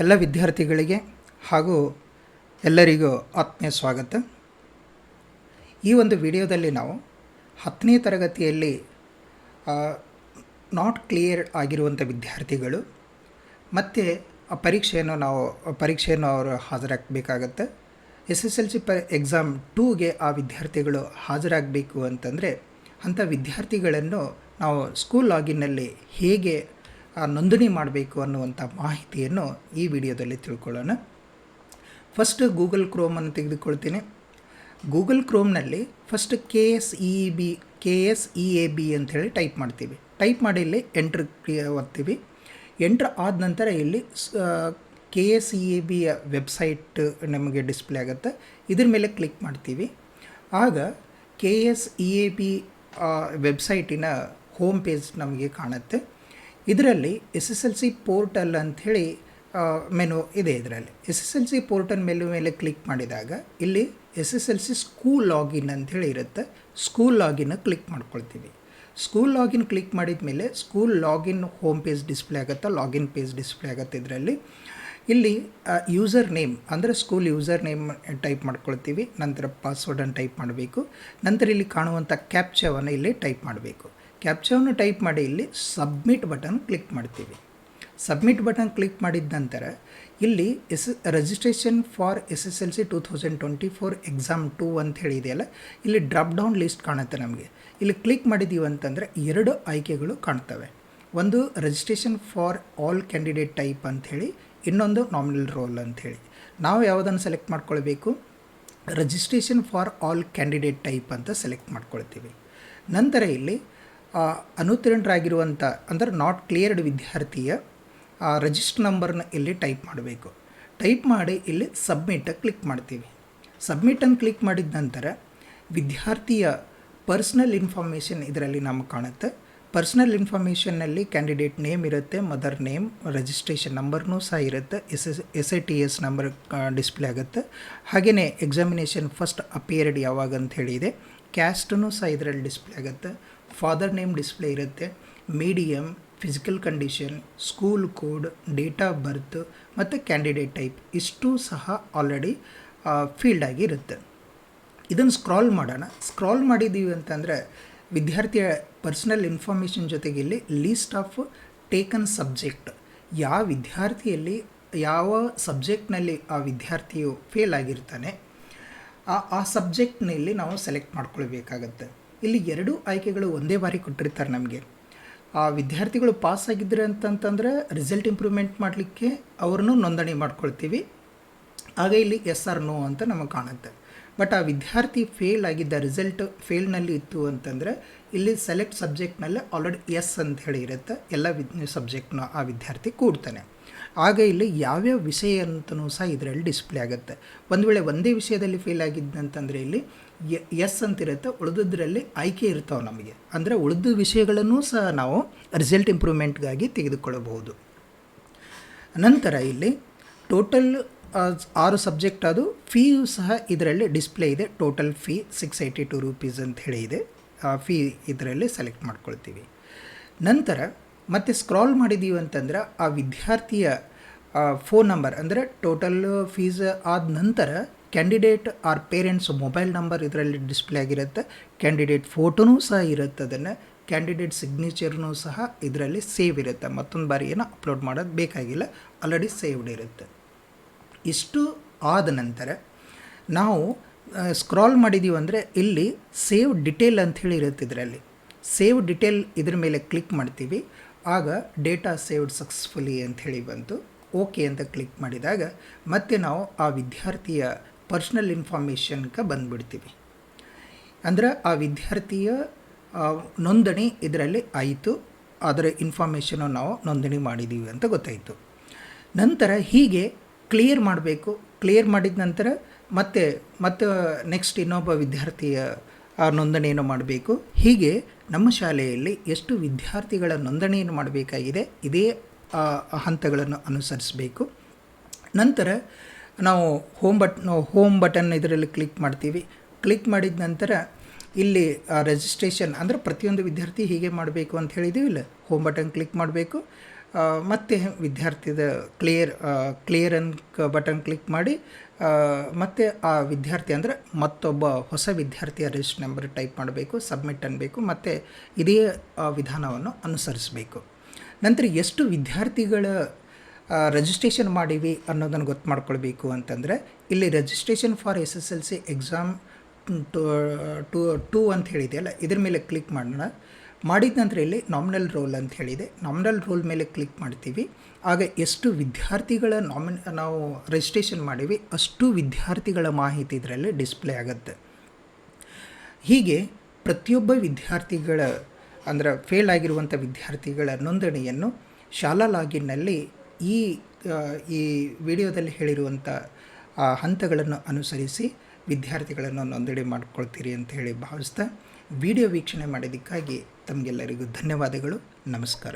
ಎಲ್ಲ ವಿದ್ಯಾರ್ಥಿಗಳಿಗೆ ಹಾಗೂ ಎಲ್ಲರಿಗೂ ಆತ್ಮೀಯ ಸ್ವಾಗತ. ಈ ಒಂದು ವಿಡಿಯೋದಲ್ಲಿ ನಾವು ಹತ್ತನೇ ತರಗತಿಯಲ್ಲಿ ನಾಟ್ ಕ್ಲಿಯರ್ ಆಗಿರುವಂಥ ವಿದ್ಯಾರ್ಥಿಗಳು ಮತ್ತು ಆ ಪರೀಕ್ಷೆಯನ್ನು ನಾವು, ಪರೀಕ್ಷೆಯನ್ನು ಅವರು ಹಾಜರಾಗಬೇಕಾಗತ್ತೆ. ಎಸ್ ಎಸ್ ಎಲ್ ಸಿ ಪ ಎಕ್ಸಾಮ್ ಟೂಗೆ ಆ ವಿದ್ಯಾರ್ಥಿಗಳು ಹಾಜರಾಗಬೇಕು ಅಂತಂದರೆ ಅಂಥ ವಿದ್ಯಾರ್ಥಿಗಳನ್ನು ನಾವು ಸ್ಕೂಲ್ ಲಾಗಿನ್ನಲ್ಲಿ ಹೇಗೆ ನೋಂದಣಿ ಮಾಡಬೇಕು ಅನ್ನುವಂಥ ಮಾಹಿತಿಯನ್ನು ಈ ವಿಡಿಯೋದಲ್ಲಿ ತಿಳ್ಕೊಳ್ಳೋಣ. ಫಸ್ಟ್ ಗೂಗಲ್ ಕ್ರೋಮನ್ನು ತೆಗೆದುಕೊಳ್ತೀನಿ. Google ಕ್ರೋಮ್ನಲ್ಲಿ first K S E B K S E A B ಅಂಥೇಳಿ ಟೈಪ್ ಮಾಡ್ತೀವಿ. ಟೈಪ್ ಮಾಡಿ ಇಲ್ಲಿ ಎಂಟ್ರ್ ಒತ್ತೀವಿ. ಎಂಟ್ರ್ ಆದ ನಂತರ ಇಲ್ಲಿ ಕೆ ಎಸ್ ಇ ಎ ಬಿಯ ವೆಬ್ಸೈಟ್ ನಮಗೆ ಡಿಸ್ಪ್ಲೇ ಆಗುತ್ತೆ. ಇದ್ರ ಮೇಲೆ ಕ್ಲಿಕ್ ಮಾಡ್ತೀವಿ. ಆಗ K S E A B ವೆಬ್ಸೈಟಿನ home page ನಮಗೆ ಕಾಣುತ್ತೆ. ಇದರಲ್ಲಿ S S L C portal ಅಂಥೇಳಿ ಮೆನು ಇದೆ ಇದರಲ್ಲಿ. S S L C portal menu ಮೇಲೆ ಕ್ಲಿಕ್ ಮಾಡಿದಾಗ ಇಲ್ಲಿ S S L C school login ಅಂಥೇಳಿ ಇರುತ್ತೆ. ಸ್ಕೂಲ್ ಲಾಗಿನ್ ಕ್ಲಿಕ್ ಮಾಡ್ಕೊಳ್ತೀವಿ. ಸ್ಕೂಲ್ ಲಾಗಿನ್ ಕ್ಲಿಕ್ ಮಾಡಿದ ಮೇಲೆ school login home page display ಆಗುತ್ತೆ, ಲಾಗಿನ್ ಪೇಜ್ ಡಿಸ್ಪ್ಲೇ ಆಗುತ್ತೆ ಇದರಲ್ಲಿ. ಇಲ್ಲಿ ಯೂಸರ್ ನೇಮ್, ಅಂದರೆ ಸ್ಕೂಲ್ ಯೂಸರ್ ನೇಮ್ ಟೈಪ್ ಮಾಡ್ಕೊಳ್ತೀವಿ. ನಂತರ ಪಾಸ್ವರ್ಡನ್ನು ಟೈಪ್ ಮಾಡಬೇಕು. ನಂತರ ಇಲ್ಲಿ ಕಾಣುವಂಥ ಕ್ಯಾಪ್ಚವನ್ನು ಇಲ್ಲಿ ಟೈಪ್ ಮಾಡಬೇಕು. ಕ್ಯಾಪ್ಚವನ್ನು ಟೈಪ್ ಮಾಡಿ ಇಲ್ಲಿ ಸಬ್ಮಿಟ್ ಬಟನ್ ಕ್ಲಿಕ್ ಮಾಡ್ತೀವಿ. ಸಬ್ಮಿಟ್ ಬಟನ್ ಕ್ಲಿಕ್ ಮಾಡಿದ ನಂತರ ಇಲ್ಲಿ S registration for S S L C two thousand twenty four exam two ಅಂತ ಹೇಳಿದೆಯಲ್ಲ, ಇಲ್ಲಿ ಡ್ರಾಪ್ ಡೌನ್ ಲಿಸ್ಟ್ ಕಾಣುತ್ತೆ ನಮಗೆ. ಇಲ್ಲಿ ಕ್ಲಿಕ್ ಮಾಡಿದ್ದೀವಿ ಅಂತಂದರೆ ಎರಡು ಆಯ್ಕೆಗಳು ಕಾಣ್ತವೆ. ಒಂದು registration for all candidate type ಅಂಥೇಳಿ ಇನ್ನೊಂದು ನಾಮಿನಲ್ ರೋಲ್ ಅಂಥೇಳಿ ನಾವು ಯಾವುದನ್ನು ಸೆಲೆಕ್ಟ್ ಮಾಡ್ಕೊಳ್ಬೇಕು? Registration for all candidate type ಅಂತ ಸೆಲೆಕ್ಟ್ ಮಾಡ್ಕೊಳ್ತೀವಿ. ನಂತರ ಇಲ್ಲಿ ಅನುತ್ತೀರ್ಣರಾಗಿರುವಂಥ ಅಂದರೆ ನಾಟ್ ಕ್ಲಿಯರ್ಡ್ ವಿದ್ಯಾರ್ಥಿಯ ರಿಜಿಸ್ಟರ್ ನಂಬರ್ನ ಇಲ್ಲಿ ಟೈಪ್ ಮಾಡಬೇಕು. ಟೈಪ್ ಮಾಡಿ ಇಲ್ಲಿ ಸಬ್ಮಿಟ್ ಕ್ಲಿಕ್ ಮಾಡ್ತೀವಿ. ಸಬ್ಮಿಟನ್ನು ಕ್ಲಿಕ್ ಮಾಡಿದ ನಂತರ ವಿದ್ಯಾರ್ಥಿಯ ಪರ್ಸ್ನಲ್ ಇನ್ಫಾರ್ಮೇಷನ್ ಇದರಲ್ಲಿ ನಮಗೆ ಕಾಣುತ್ತೆ. ಪರ್ಸ್ನಲ್ ಇನ್ಫಾರ್ಮೇಷನ್ನಲ್ಲಿ ಕ್ಯಾಂಡಿಡೇಟ್ ನೇಮ್ ಇರುತ್ತೆ ಮದರ್ ನೇಮ್ ರಿಜಿಸ್ಟ್ರೇಷನ್ ನಂಬರ್ನೂ ಸಹ ಇರುತ್ತೆ S S S I T S number display ಆಗುತ್ತೆ. ಹಾಗೆಯೇ ಎಕ್ಸಾಮಿನೇಷನ್ ಫಸ್ಟ್ ಅಪಿಯರ್ಡ್ ಯಾವಾಗ ಅಂತ ಹೇಳಿದೆ. ಕ್ಯಾಸ್ಟೂ ಸಹ ಇದರಲ್ಲಿ ಡಿಸ್ಪ್ಲೇ ಆಗುತ್ತೆ. ಫಾದರ್ ನೇಮ್ ಡಿಸ್ಪ್ಲೇ ಇರುತ್ತೆ. Medium physical condition, school code, date of birth ಮತ್ತು ಕ್ಯಾಂಡಿಡೇಟ್ ಟೈಪ್ ಇಷ್ಟು ಸಹ ಆಲ್ರೆಡಿ ಫೀಲ್ಡ್ ಆಗಿರುತ್ತೆ ಇದನ್ನು ಸ್ಕ್ರಾಲ್ ಮಾಡೋಣ. ಸ್ಕ್ರಾಲ್ ಮಾಡಿದ್ದೀವಿ ಅಂತಂದರೆ ವಿದ್ಯಾರ್ಥಿಯ ಪರ್ಸ್ನಲ್ ಇನ್ಫಾರ್ಮೇಷನ್ ಜೊತೆಗೆ ಇಲ್ಲಿ ಲೀಸ್ಟ್ ಆಫ್ ಟೇಕನ್ ಸಬ್ಜೆಕ್ಟ್. ಯಾವ ವಿದ್ಯಾರ್ಥಿಯಲ್ಲಿ, ಯಾವ ಸಬ್ಜೆಕ್ಟ್ನಲ್ಲಿ ಆ ವಿದ್ಯಾರ್ಥಿಯು ಫೇಲ್ ಆಗಿರ್ತಾನೆ ಆ ಆ ಸಬ್ಜೆಕ್ಟ್ನಲ್ಲಿ ನಾವು ಸೆಲೆಕ್ಟ್ ಮಾಡ್ಕೊಳ್ಬೇಕಾಗತ್ತೆ. ಇಲ್ಲಿ ಎರಡು ಆಯ್ಕೆಗಳು ಒಂದೇ ಬಾರಿ ಕೊಟ್ಟಿರ್ತಾರೆ ನಮಗೆ. ಆ ವಿದ್ಯಾರ್ಥಿಗಳು ಪಾಸ್ ಆಗಿದ್ದರೆ ಅಂತಂತಂದರೆ ರಿಸಲ್ಟ್ ಇಂಪ್ರೂವ್ಮೆಂಟ್ ಮಾಡಲಿಕ್ಕೆ ಅವ್ರನ್ನೂ ನೋಂದಣಿ ಮಾಡ್ಕೊಳ್ತೀವಿ. ಆಗ ಇಲ್ಲಿ ಎಸ್ ಆರ್ ನೋ ಅಂತ ನಮಗೆ ಕಾಣುತ್ತೆ. ಬಟ್ ಆ ವಿದ್ಯಾರ್ಥಿ ಫೇಲ್ ಆಗಿದ್ದ ರಿಸಲ್ಟ್ ಫೇಲ್ನಲ್ಲಿ ಇತ್ತು ಅಂತಂದರೆ ಇಲ್ಲಿ ಸೆಲೆಕ್ಟ್ ಸಬ್ಜೆಕ್ಟ್ನಲ್ಲೇ ಆಲ್ರೆಡಿ ಎಸ್ ಅಂತ ಹೇಳಿ ಇರುತ್ತೆ. ಎಲ್ಲ ವಿದ್, ಸಬ್ಜೆಕ್ಟ್ನ ಆ ವಿದ್ಯಾರ್ಥಿ ಕೂಡ್ತಾನೆ. ಆಗ ಇಲ್ಲಿ ಯಾವ್ಯಾವ ವಿಷಯ ಅಂತಲೂ ಸಹ ಇದರಲ್ಲಿ ಡಿಸ್ಪ್ಲೇ ಆಗುತ್ತೆ. ಒಂದು ವೇಳೆ ಒಂದೇ ವಿಷಯದಲ್ಲಿ ಫೇಲ್ ಆಗಿದ್ದಂತಂದರೆ ಇಲ್ಲಿ ಎಸ್ ಅಂತಿರುತ್ತೆ, ಉಳಿದದ್ರಲ್ಲಿ ಆಯ್ಕೆ ಇರ್ತಾವೆ ನಮಗೆ. ಅಂದರೆ ಉಳಿದ ವಿಷಯಗಳನ್ನು ಸಹ ನಾವು ರಿಸಲ್ಟ್ ಇಂಪ್ರೂವ್ಮೆಂಟ್ಗಾಗಿ ತೆಗೆದುಕೊಳ್ಳಬಹುದು. ನಂತರ ಇಲ್ಲಿ ಟೋಟಲ್ ಆರು ಸಬ್ಜೆಕ್ಟ್ ಅದು ಫೀಯು ಸಹ ಇದರಲ್ಲಿ ಡಿಸ್ಪ್ಲೇ ಇದೆ. Total fee six eighty two rupees ಅಂತ ಹೇಳಿ ಇದೆ. ಫೀ ಇದರಲ್ಲಿ ಸೆಲೆಕ್ಟ್ ಮಾಡ್ಕೊಳ್ತೀವಿ. ನಂತರ ಮತ್ತೆ ಸ್ಕ್ರಾಲ್ ಮಾಡಿದ್ದೀವಿ ಅಂತಂದ್ರೆ ಆ ವಿದ್ಯಾರ್ಥಿಯ ಫೋನ್ ನಂಬರ್ ಅಂದರೆ ಟೋಟಲ್ ಫೀಸ್ ಆದ ನಂತರ candidate or parents mobile number ಇದರಲ್ಲಿ ಡಿಸ್ಪ್ಲೇ ಆಗಿರುತ್ತೆ. ಕ್ಯಾಂಡಿಡೇಟ್ ಫೋಟೋನೂ ಸಹ ಇರುತ್ತೆ ಅದನ್ನು. ಕ್ಯಾಂಡಿಡೇಟ್ ಸಿಗ್ನೇಚರ್ನೂ ಸಹ ಇದರಲ್ಲಿ ಸೇವ್ ಇರುತ್ತೆ. ಮತ್ತೊಂದು ಬಾರಿ ಏನೋ ಅಪ್ಲೋಡ್ ಮಾಡೋದು ಬೇಕಾಗಿಲ್ಲ. ಆಲ್ರೆಡಿ ಸೇವ್ಡ್ ಇರುತ್ತೆ. ಇಷ್ಟು ಆದ ನಂತರ ನಾವು ಸ್ಕ್ರಾಲ್ ಮಾಡಿದ್ದೀವಿ ಅಂದರೆ ಇಲ್ಲಿ ಸೇವ್ ಡಿಟೇಲ್ ಅಂಥೇಳಿ ಇರುತ್ತೆ ಇದರಲ್ಲಿ. ಸೇವ್ ಡಿಟೇಲ್ ಇದ್ರ ಮೇಲೆ ಕ್ಲಿಕ್ ಮಾಡ್ತೀವಿ. ಆಗ ಡೇಟಾ ಸೇವ್ಡ್ ಸಕ್ಸಸ್ಫುಲಿ ಹೇಳಿ ಬಂತು. ಓಕೆ ಅಂತ ಕ್ಲಿಕ್ ಮಾಡಿದಾಗ ಮತ್ತೆ ನಾವು ಆ ವಿದ್ಯಾರ್ಥಿಯ ಪರ್ಸ್ನಲ್ ಇನ್ಫಾರ್ಮೇಷನ್ಗೆ ಬಂದುಬಿಡ್ತೀವಿ. ಅಂದರೆ ಆ ವಿದ್ಯಾರ್ಥಿಯ ನೋಂದಣಿ ಇದರಲ್ಲಿ ಆಯಿತು. ಅದರ ಇನ್ಫಾರ್ಮೇಷನ್ನು ನಾವು ನೋಂದಣಿ ಮಾಡಿದ್ದೀವಿ ಅಂತ ಗೊತ್ತಾಯಿತು. ನಂತರ ಹೀಗೆ ಕ್ಲಿಯರ್ ಮಾಡಬೇಕು. ಕ್ಲಿಯರ್ ಮಾಡಿದ ನಂತರ ಮತ್ತೆ ಮತ್ತೆ ನೆಕ್ಸ್ಟ್ ಇನ್ನೊಬ್ಬ ವಿದ್ಯಾರ್ಥಿಯ ನೋಂದಣಿಯನ್ನು ಮಾಡಬೇಕು. ಹೀಗೆ ನಮ್ಮ ಶಾಲೆಯಲ್ಲಿ ಎಷ್ಟು ವಿದ್ಯಾರ್ಥಿಗಳ ನೋಂದಣಿಯನ್ನು ಮಾಡಬೇಕಾಗಿದೆ, ಇದೇ ಹಂತಗಳನ್ನು ಅನುಸರಿಸಬೇಕು. ನಂತರ ನಾವು ಹೋಮ್ ಬಟ್ ಹೋಮ್ ಬಟನ್ ಇದರಲ್ಲಿ ಕ್ಲಿಕ್ ಮಾಡ್ತೀವಿ. ಕ್ಲಿಕ್ ಮಾಡಿದ ನಂತರ ಇಲ್ಲಿ ರಿಜಿಸ್ಟ್ರೇಷನ್ ಅಂದರೆ ಪ್ರತಿಯೊಂದು ವಿದ್ಯಾರ್ಥಿ ಹೀಗೆ ಮಾಡಬೇಕು ಅಂತ ಹೇಳಿದ್ದೀವಿ ಇಲ್ಲ ಹೋಮ್ ಬಟನ್ ಕ್ಲಿಕ್ ಮಾಡಬೇಕು. ಮತ್ತೆ ವಿದ್ಯಾರ್ಥಿದ clear clear on button click ಮಾಡಿ ಮತ್ತೆ ಆ ವಿದ್ಯಾರ್ಥಿ ಅಂದರೆ ಮತ್ತೊಬ್ಬ ಹೊಸ ವಿದ್ಯಾರ್ಥಿಯ ರಿಜಿಸ್ಟರ್ ನಂಬರ್ ಟೈಪ್ ಮಾಡಬೇಕು ಸಬ್ಮಿಟ್ ಅನ್ನಬೇಕು ಮತ್ತು ಇದೇ ವಿಧಾನವನ್ನು ಅನುಸರಿಸಬೇಕು. ನಂತರ ಎಷ್ಟು ವಿದ್ಯಾರ್ಥಿಗಳ ರಿಜಿಸ್ಟ್ರೇಷನ್ ಮಾಡಿವಿ ಅನ್ನೋದನ್ನು ಗೊತ್ತು ಮಾಡ್ಕೊಳ್ಬೇಕು ಅಂತಂದರೆ, ಇಲ್ಲಿ registration for S S L C exam two two, two ಅಂತ ಹೇಳಿದೆಯಲ್ಲ, ಇದ್ರ ಮೇಲೆ ಕ್ಲಿಕ್ ಮಾಡೋಣ. ಮಾಡಿದ ನಂತರ ಇಲ್ಲಿ ನಾಮಿನಲ್ ರೋಲ್ ಅಂತ ಹೇಳಿದೆ. ನಾಮಿನಲ್ ರೋಲ್ ಮೇಲೆ ಕ್ಲಿಕ್ ಮಾಡ್ತೀವಿ. ಆಗ ಎಷ್ಟು ವಿದ್ಯಾರ್ಥಿಗಳ ನಾಮಿನ್ ನಾವು ರಿಜಿಸ್ಟ್ರೇಷನ್ ಮಾಡೀವಿ ಅಷ್ಟು ವಿದ್ಯಾರ್ಥಿಗಳ ಮಾಹಿತಿ ಇದರಲ್ಲಿ ಡಿಸ್ಪ್ಲೇ ಆಗುತ್ತೆ. ಹೀಗೆ ಪ್ರತಿಯೊಬ್ಬ ವಿದ್ಯಾರ್ಥಿಗಳ, ಅಂದರೆ ಫೇಲ್ ಆಗಿರುವಂಥ ವಿದ್ಯಾರ್ಥಿಗಳ ನೋಂದಣಿಯನ್ನು ಶಾಲಾ ಲಾಗಿನ್ನಲ್ಲಿ ಈ ಈ ವಿಡಿಯೋದಲ್ಲಿ ಹೇಳಿರುವಂಥ ಹಂತಗಳನ್ನು ಅನುಸರಿಸಿ ವಿದ್ಯಾರ್ಥಿಗಳನ್ನು ನೋಂದಣಿ ಮಾಡ್ಕೊಳ್ತೀರಿ ಅಂತ ಹೇಳಿ ಭಾವಿಸ್ತಾ ವಿಡಿಯೋ ವೀಕ್ಷಣೆ ಮಾಡಿದ್ದಕ್ಕಾಗಿ ತಮಗೆಲ್ಲರಿಗೂ ಧನ್ಯವಾದಗಳು. ನಮಸ್ಕಾರ.